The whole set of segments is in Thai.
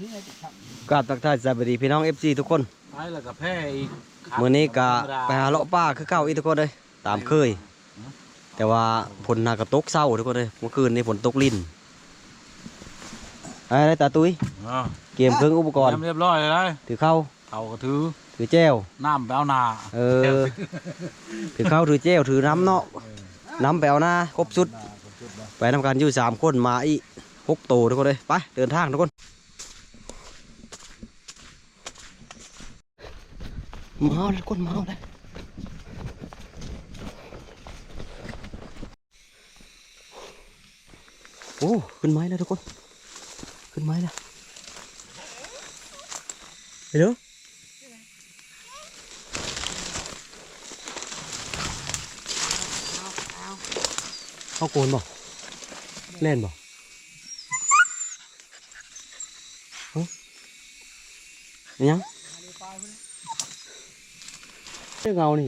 นี่จะทกราบทักทายสวัสดีพี่น้อง FC ทุกคนไปแล้วก็แพ้อีกมื้อนี้ก็ไปหาเลาะป่าคือเก่าอีกทุกคนเลยตามเคย แต่ว่าฝนหากระตกเศร้าทุกคนเลยเมื่อคืนนี้ฝนตกลิ่นอะไรตาตุ้ยอ๋อเกมเครื่องอุปกรณ์เรียบร้อยเลยนะถือเข้าเขาก็ถือถือแจ้วน้ำไปเอานาเออถือเข้าถือแจ้วถือน้ำเนาะน้ำแปลวหน้าครบชุด ไปทำการอยู่สามคนมาอีกหกโตวทุกคนเลยไปเดินทางทุกคนมา เอาเลยทุกคนมาเอาเลยโอ้ขึ้นไม้แล้วทุกคน ขึ้นไม้แล้วไปเด้อเข้าโกนบ่เล่นบ่เฮ้ยยัง เงานี่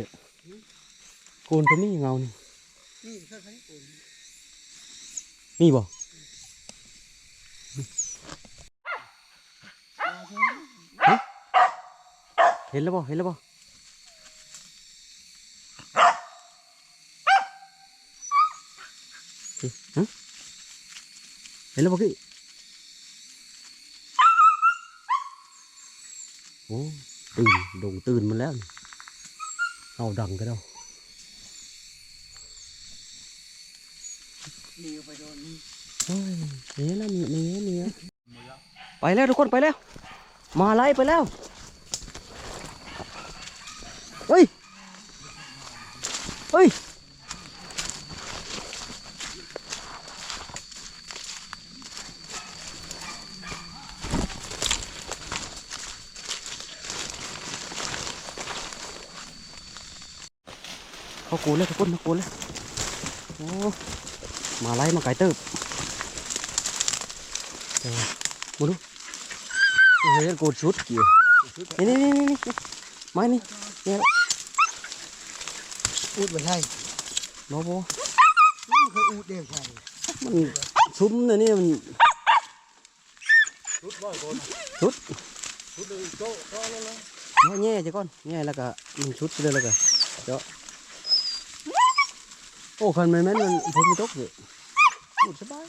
โกนตัวนี้เงานี่นี่เครื่องคันนี้โอ้ยมีบ่เห็นแล้วบ่เห็นแล้วบ่เห็นแล้วบ่กี้โอ้ตื่นดงตื่นมันแล้วนี่ เอาดังกันแล้วเนี้ยวไปโดนนี่เฮ้ยนี่นะนี่นี่นี่ไปแล้วทุกคนไปแล้ว มาไล่ไปแล้วเฮ้ยเฮ้ย เขากูเลยทุกคนมากูเลยโอ้มาไล่มาไก่เติบมาดูเฮ้ยกดชุดกี่ยวนี่นี่นี่นี่นี่ไม้นี่เนี่ยอูดมันใช่บอบอไม่เคยอูดเดียวใช่มันซุ้มเนี่ยนี่มันชุดร้อยคนชุดชุดเลยโตโตแล้วเลยน้อยแง่จ้ะก่อนแง่แล้วก็มันชุดเลยแล้วก็เจาะ โอ้คันแม่นแม่นมันผมไม่ตกเลยพูดสบาย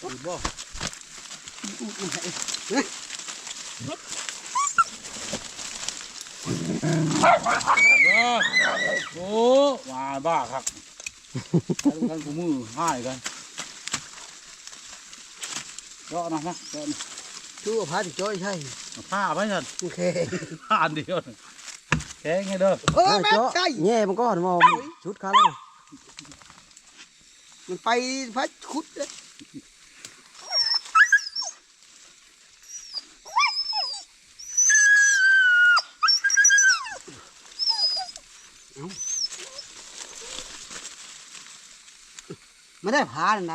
ถูกบ่อูดมันใช่เออโอ้มาบ้าครับไปดูกันกูมือให้กันเจาะนะนะเจาะนะชั่วพาติจ้อยใช่ผ้าไปเถอะโอเคผ้าอันเดียวน่ะ แข็งไงเด้อเออแม่เจาะใช่แง่มันก็มาชุดขาเลยมันไปพัดคุดเลยไม่ได้พาไหน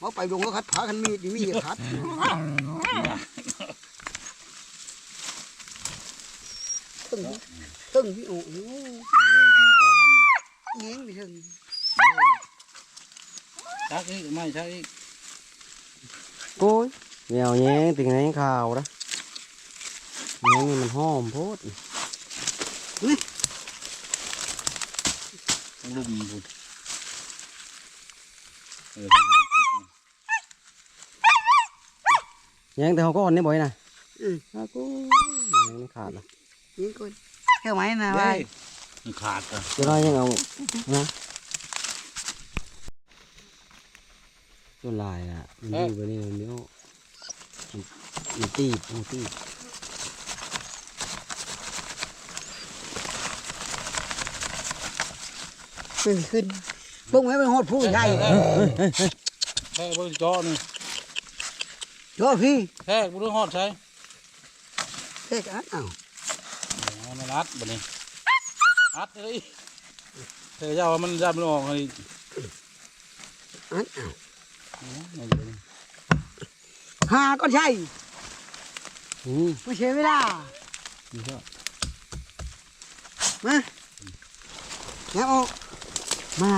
ว่าไปลงก็คัดพากันมีดมีดคัดตึ้งตึ้ งพี่โอ้โหดีบ้านเงี้ยงไปถึงชักอีกไม่ชักอีกโอ้ยแมวแง่ติงไงข่าวนะแง่นี่มันหอมโพดต้องลุมพูดเออแง่แต่เขาก็อ่อนนี่บ่อยนะอืมอากูแง่นี่ขาดละนี่คน แค่ไหมนะเฮ้ไว้ยมันขาดอะจะได้ยังเอานะตัวลายอะมันอยู่ไปนี่มันเดี๋ยวมันมันตีบมันตีบไม่มีขึ้นบุ้งให้มันหดผู้ใหญ่แค่บริจอนี่โจ้พี่แค่บุรุษฮอดใช่เด็กอันอ้าวมัน อัดบนี้อัดเลยเธอจเจ้ามันจะบมันออกเลยอัดเอาหาก็ใช่ไม่ใช่เวลามาแล้วมา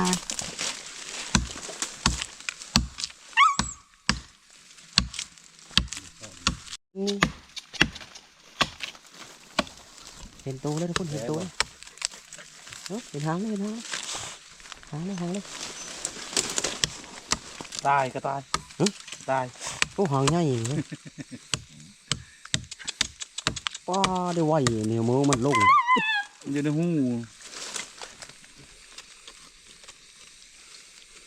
อืม เห็นตัวแล้วทุกคนเห็นตัวแล้วเอ้าเห็นหางเลยเห็นหางเลยหางเลยหางเลยตายก็ตายหึตายโอ้หางใหญ่เลยป้าได้ไหวเนี่ยมือมันลงมันอยู่ในหู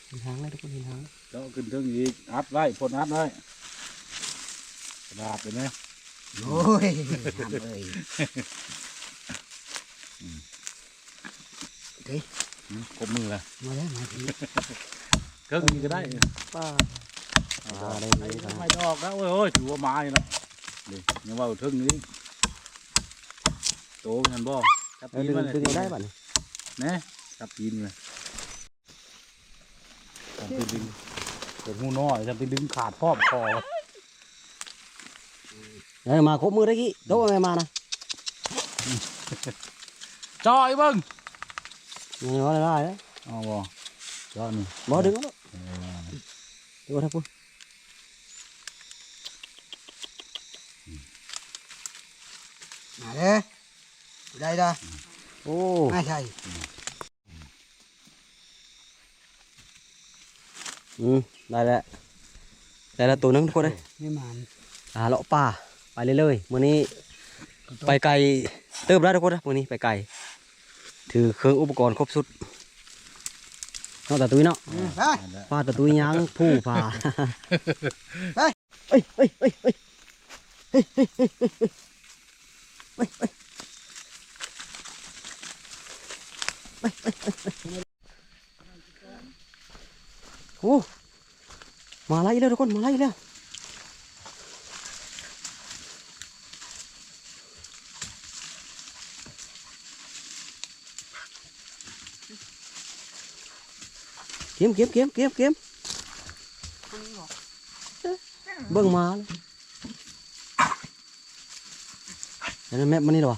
เห็นหางเลยทุกคนเห็นหางแล้วขึ้นเครื่องอีกอัดไว้พ่นอัดไว้กระดาษเห็นไหมโอ้ยทำ เลยอืมครบมือเลยมาแล้วมาทีเครื่องนี้ก็ได้ป้าป้าได้ไอ้เลยครับไม่ดอกแล้วโอ้ยโอ้ยถือว่าไม้แล้วนี่ยังว่าถึงนี้โตมันบ่จับเออตีนดึงมันเลยดึงเอาได้ป่ะนี่นะจับตีนเลยจับตีนดึงเปิดหูน้อยจับตีนดึงขาดครอบคอเออมาครบมือได้กี่โต๊ะอะไรมานะจอยเบิ้ง นี่ว่าได้แล้วอ๋อบ่จอยนี่บ่ดึงเอาเออดูท่านพูดมาเลยได้ได้โอ้ไม่ใช่อืมได้แล้วได้แล้วตัวหนึงทุกคนเลยไม่มันอ่าเลาะป่าไปเรื่อยๆมื้อนี้ไปไกลเติมได้ทุกคนนะมื้อนี้ไปไกล ถือเครื่องอุปกรณ์ครบสุดนอกจากตุ้ยเนาะไปนั่นแหละฟาดตะตุ้ยยางผู้ผ่าไปเอ้ยเอ้ยเอ้ยเอ้ยเฮ้ยเฮ้ยเฮ้ยเฮ้ยเฮ้ยเฮ้ยเฮ้ยโอ้มาไล่แล้วทุกคนมาไล่แล้ว เก็บเก็บเก็บเก็บเก็บเบิ่งมาเลยเห็นไหมแม่มันนี่หรอ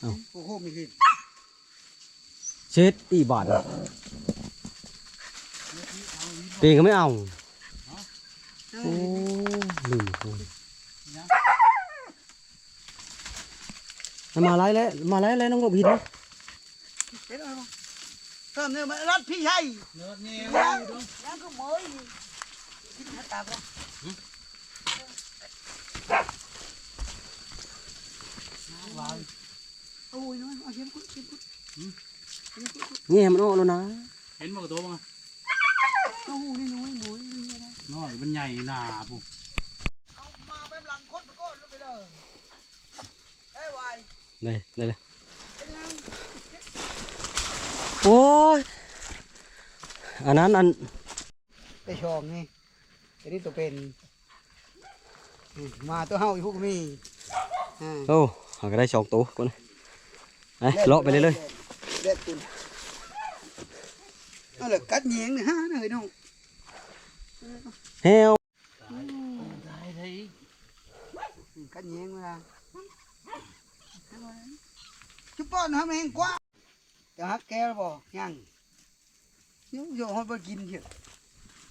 โอ้โหมีขึ้นเช็ดอีบาทตีก็ไม่เอาโอ้ลืมคนมาไล่แล้วมาไล่แล้วน้องกบหินนะเนไหม nữa nữa mà lót phi hay. Nghe mà nó nó nó đến một tố không nó ở bên nhảy là bụng đây đây đây. โอ้ยอันนั้นอันไปชมนี่อันนี้ตัวเป็นอืมมาตัวเฮาอีกพวกมีอ่าโอ้หาก็ได้สองตัวคนไอ้เลาะไปเรื่อยเด็ดตุนเอาเลยกัดเหยียงนะฮะนะเฮ้ยน้องๆเฮวได้ได้อืมกัดเหยียงเวลาจุ๊บป้อนทำเองกว่า จะฮักแกหรือเปล่ายังเดี๋ยวโยนไปกินเถอะ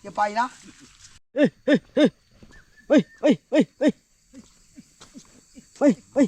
อย่าไปนะเฮ้ยเฮ้ยเฮ้ยเฮ้ยเฮ้ยเฮ้ย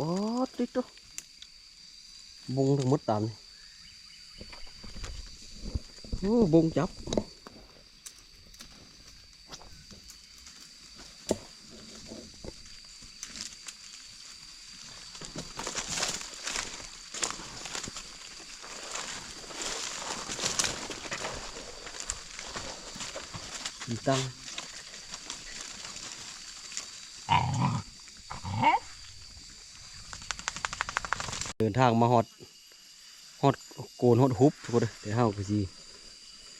เฮ้ยเฮ้ยป๊อดดิตุ๊บงทั้งหมดตามนี่โอ้บงจับอีตัง เดินทางมาฮอดฮอดโกนฮอดฮุบทุกคนเลยเดี๋ยวเฮาก็สิ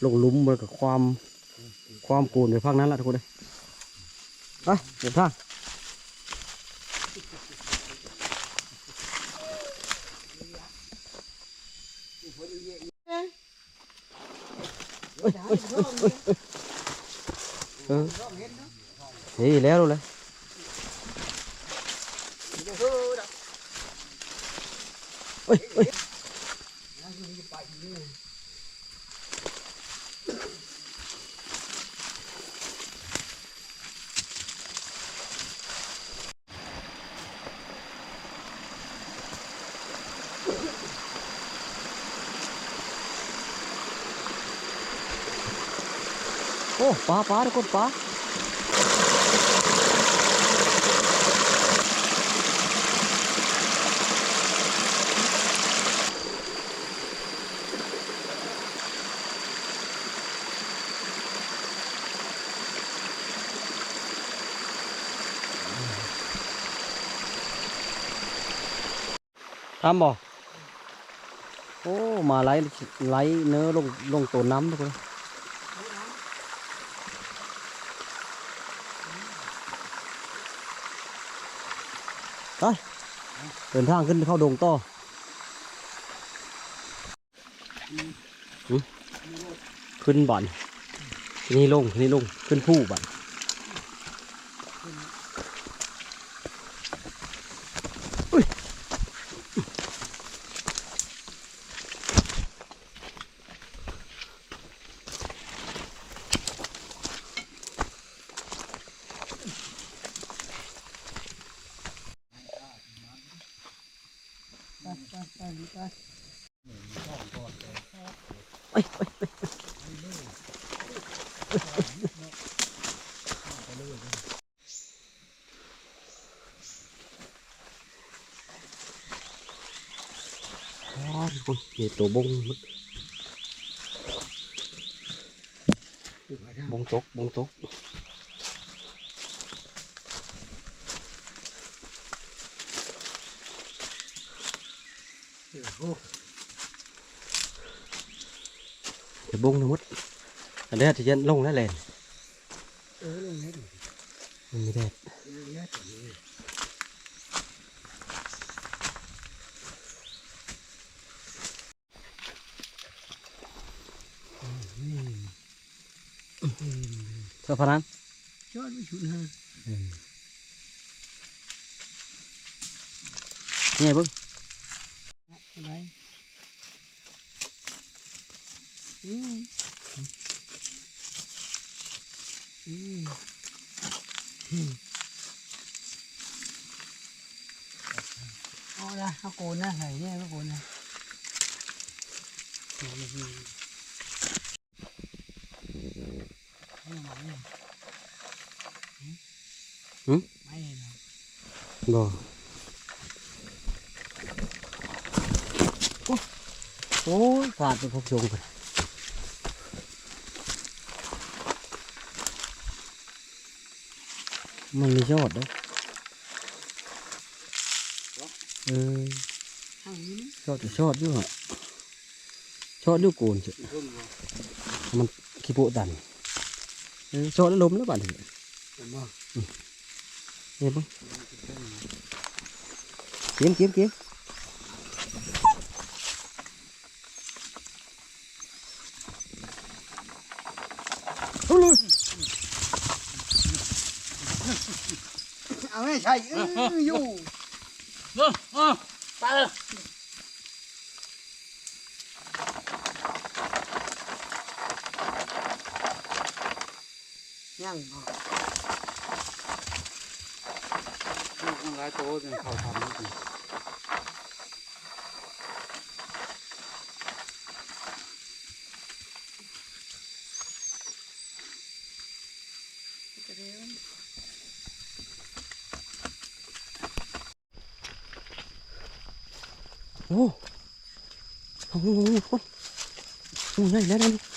ลงลุมมันกับความความโกนไปพักนั้นละทุกคนเลยไปเดินทางเอ้ยเอ้ยเอ้ยเอ้ยเออเฮ้ยแล้วเลย โอ้ปลาปลาทุกคนปลาทำบ่โอ้ มาไหลไหลเนื้อลงลงตัวน้ำทุกคน ไปเดินทางขึ้นเข้าดงต่อขึ้นบ่อนนี่ลงนี่ลงขึ้นผู้บ่อนอุ้ย ไปไปไปไป เอ้ยเอ้ยเอ้ยอ๋อทุกคนนี่ ตัวบงมันบงตกบงตกเดี๋ยวบงทั้งหมดอันนี้ที่จะลงแล้วแหละเออลงเฮ็ดมันไม่ได้เออเฮ็ด ตัวนี้เสื้อผ้านั้น ชอดไม่ชุนฮะ นี่ไงเบิ้ง อะไรอืมอืมอืมเอาละเอาโกนนะไหนเนี่ยเอาโกนนะเอาละพี่ เอาละไม่หืมไม่นะบ่โอ้ยขาดไปพบชงไปมันมียอดด้วยเออทางนี้ชอดชอดอยู่ฮะชอดอยู่โกนเฉยมันขี้โปะดัน เออชอดแล้วล้มแล้วบ้านนี่เห็นบ่ ยังลูกมันหลายโตจนเขาทำนี่สิโอ้โหโอ้โหโอ้โหใหญ่แล้วนะ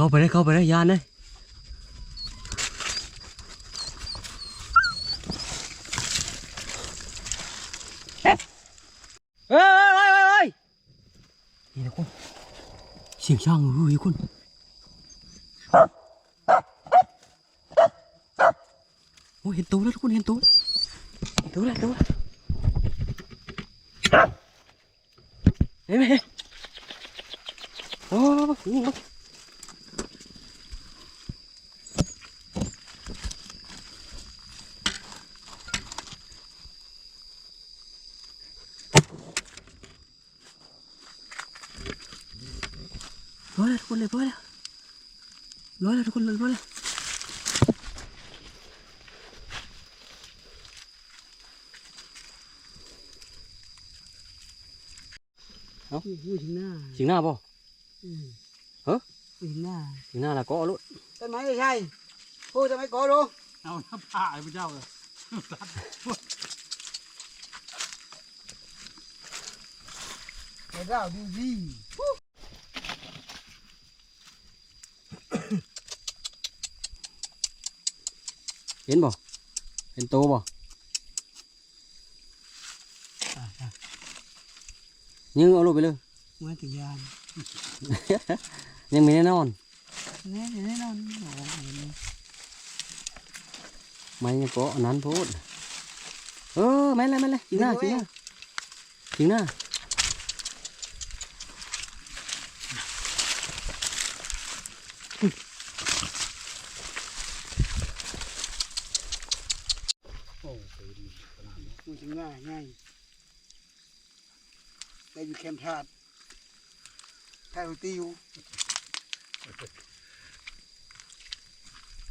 เข้าไปได้เข้าไปได้ยานเลยเฮ้ยเฮ้ยเฮ้ยเฮ้ยเฮ้ยนี่นะคุณเสียงช่างรู้อยู่คุณโอ้เห็นตัวแล้วทุกคนเห็นตัวเห็นตัวแล้วตัวแล้วเห็นไหม โอ้ย ร้อยแล้วทุกคนเลยร้อยแล้วร้อยแล้วทุกคนเลยร้อยแล้วเอ้าพูดถึงหน้าสิงหน้าป่ะอืมฮะพูดถึงหน้าสิงหน้าละก็เอาลุต้นไม้ไม่ใช่พูดจะไม่ก่อดูเอาน้ำผ้าไอ้พระเจ้าเลยเดี๋ยวเราดีดี เห็นบ่เห็นโตบ่ยิงเอาลูกไปเลยเหมื่อนถึงยานยังไม่แน่นอนแน่แน่นอนโอ้โหไม่ยังก็อันนั้นพูดเออไม่เลยไม่เลยจริงหน้าจริงหน้าจริงหน้า โอ้โหดีขนาดนี้ พูดถึงหน้าง่าย ได้อยู่แคมป์ทาดทาดติว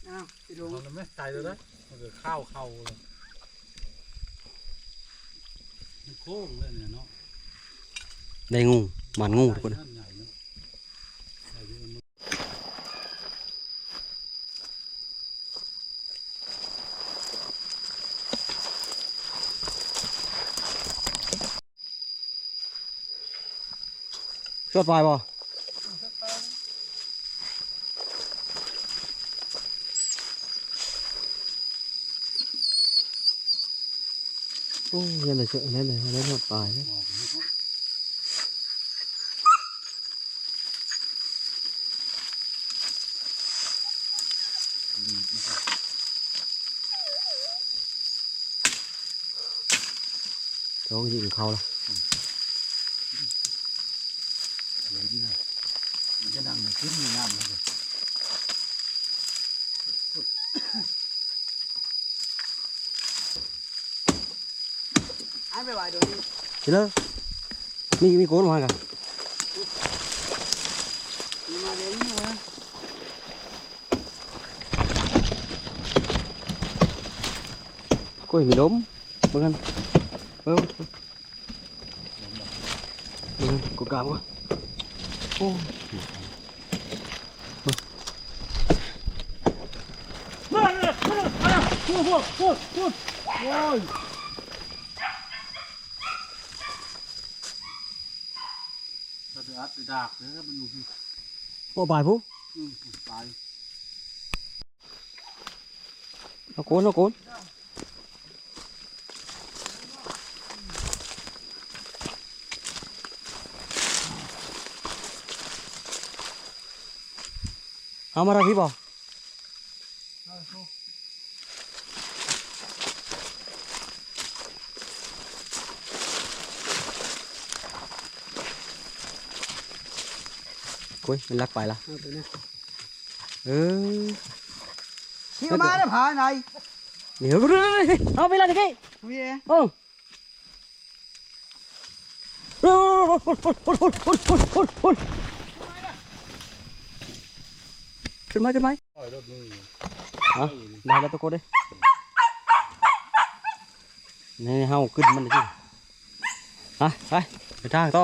อ้าวไปลงเอาแล้วไหมตายเลยนะมันก็ข้าวเข้าเลยมันโค้งเลยเนี่ยเนาะ ได้งูหมันงูทุกคนใหญ่เนาะใหญ่ที่มัน ชดปลายบ่โอ้ยยังเลยเชื่อนั่นเลยนั่นชดปลายเลย ออกนะครับ เขาก็ยิงเขาละ เลยนี่นะมันจะนั่งขึ้นมีน้ำเลย อันไปไหวเดี๋ยว นี้เห็นเลยมีมีโกนมากันมีมา ดี๋ยวนี้วะก็มีล้มเหมือนกันเออเหมือนกันกูกล้าวะโอ้มาเลยมาเลยมาเลยพูดพูดพูดพูดโอ้ยถ้าจะอัดไปดากเลยมันอยู่ที่โหปลายผู้อืมตายเอาโกนเอาโกนเอามาราพี่บ่กุ้ ยมันลักไปละเอาตัวนี้เออที่มาได้ผาไหนเดี๋ยวเอาไปละตะกี้มีเอ๋โอ้ขึ้นมาขึ้นมาปล่อยรถมืออะได้แล้วทุกคนเลยนี่เฮาขึ้นมันเลยจิอะไปไปทางต่อ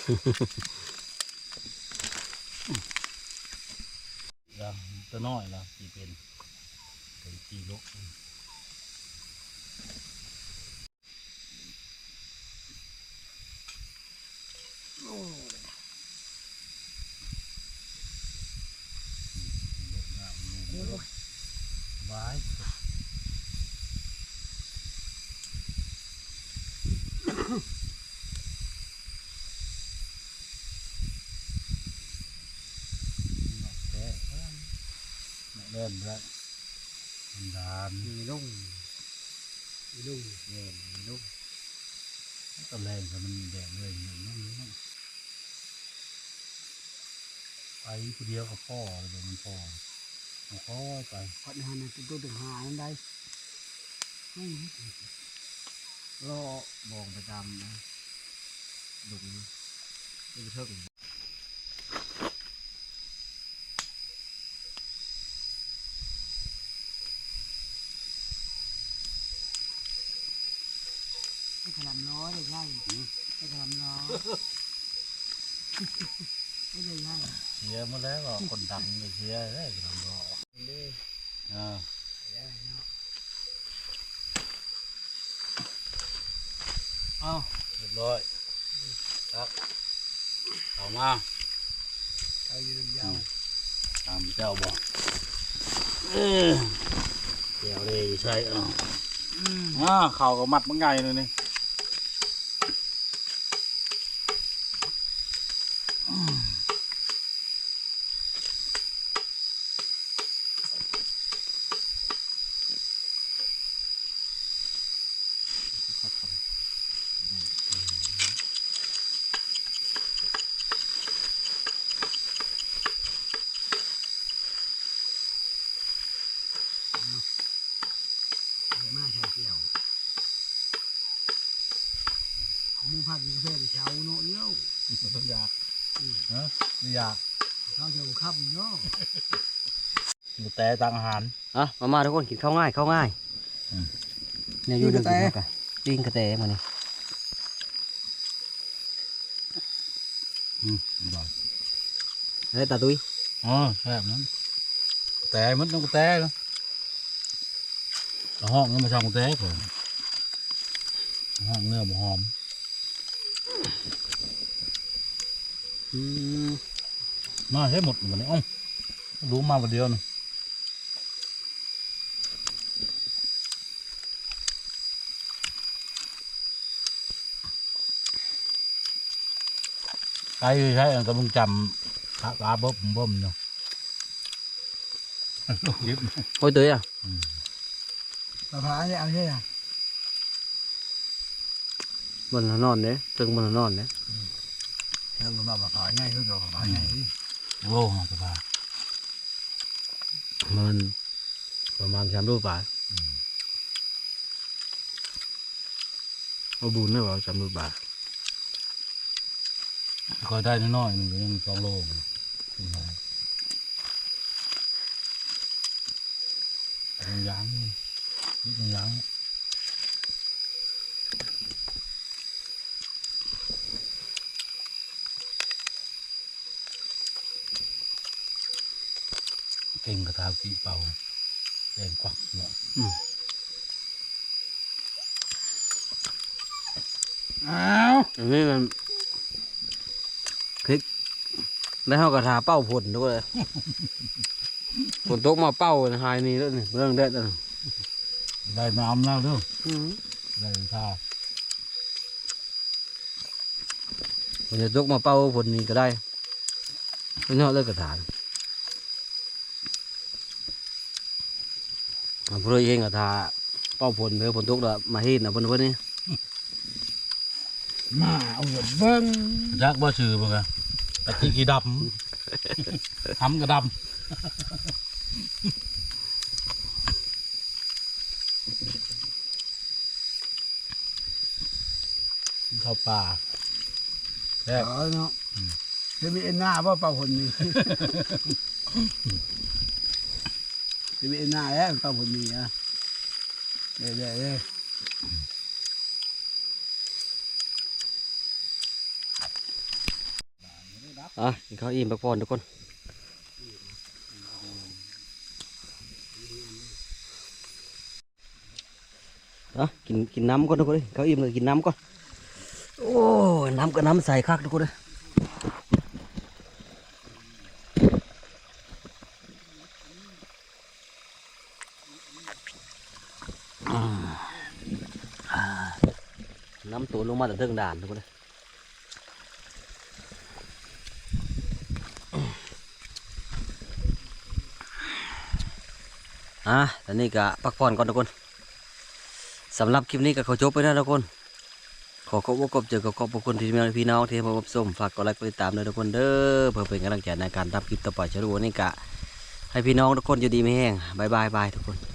ตัวน้อยละกี่เป็นกี่ลูก บายแกะ เล่นแล้วมันดานมีลุงมีลุงเล่นมีลุงตะแรงก็มันแดงเลยอย่างนั้นไปคนเดียวกับพ่อเลยมันพ่อมันพ่อไปพัดหันเป็นตัวถึงหาอันใดรอมองไปตามนะลุงนี่เท่ากันไอ้ขลำล้อได้ใช่ไอ้ขลำล้อไม่ได้ใช่เชียร์มาแล้วก็คนดังเลยเชียร์ได้ลำรออ่าเอาเรียบร้อยครับเอามาเอาอยู่ลำยาวตามเจ้าบอกเออเดี๋ยวเลยใช่เอาอ่าเข่ากับมัดมันไงเลยนี่ เดี๋ยวมาใช้เกี่ยวมูพักอยู่ประเทศเช้าเนาะเลี้ยว มันต้องอยากฮะไม่อยาก เขาจะขับเนาะ อยู่ แต่ต่างอาหารอะมามาทุกคนกินข้าวง่ายข้าวง่ายอืมเนี่ยอยู่เรื่องกินข้าวกันปิ้งกระแตมานี่อืมบ่อยเฮ้ยตาตุ้ยอ๋อแซ่บนั้นแต่มันต้องแต่เนาะห้องนั้นมาช่องแต่ก่อนห้องเนื้อบ่หอมอืมมาใช้หมดวันนี้อ้อรู้มาวันเดียวนะ ไก่ใช้ก็มึงจำขาปลาเบิ่มเบิ่มเนาะลูกยิบโอ้ยเตยอะปลาพาเนี่ยเอาใช่ไหมบนนอนเด้ถึงบนนอนเด้แล้วก็มาขายง่ายคือขายง่ายโอ้สบายมันประมาณสามรูปบาทเอาบุญได้เปล่าสามรูปบาท คอยได้น้อยๆหนึ่งยังสองโลมันขึ้นมายังยังนี่ยังยังเก่งกระทากีเป่าแดงกวักเนาะอ้าวอันนี้มันคลิก แล้วเขากระทาเป้าผลด้วยฝนตกมาเป้าหายนี่แล้วนี่เรื่องเด็ดแล้วนี่ได้น้ำแล้วเด้อได้ท่าฝนจะตกมาเป้าผลนี่ก็ได้ไม่เนาะเลิกกระถานมันเพื่อเองกระทาเป้าผลเพื่อฝนตกแล้วมาเห็นนะเพิ่นเพิ่นนี่มาเอาเงินเบิ้งยักษ์บ่ชื่อบ่กันตะกี้กี่ดำทำกระดำเข้าป่าแรกเอาเนาะจะมีเอ็นหน้าว่าเปล่าคนนี้จะมีเอ็นหน้าแล้วเปล่าคนนี้อะเด้เด้เด้ อะกินข้าวอิ่มพักผ่อนทุกคนอะกินกินน้ำก่อนทุกคนเลยข้าอิ่มเลยกินน้ำก่อนโอ้ยน้ำกับน้ำใส่คักทุกคนเลยอืมอ่าน้ำตัวลงมาแต่เทิงด่านทุกคนเลย อะตอนนี้ก็พักผ่อนก่อนทุกคนสำหรับคลิปนี้ก็ขอจบไปนะทุกคน ขอขอบคุณขอบเจอกับขอบคุณที่มีพี่น้องที่มารับชมฝากกดไลค์กดติดตามด้วยทุกคนเด้อเพื่อเป็นกำลังใจในการทำคลิปต่อไปจะรู้วันนี้กะให้พี่น้องทุกคนอยู่ดีไม่แห้งบายบายบายทุกคน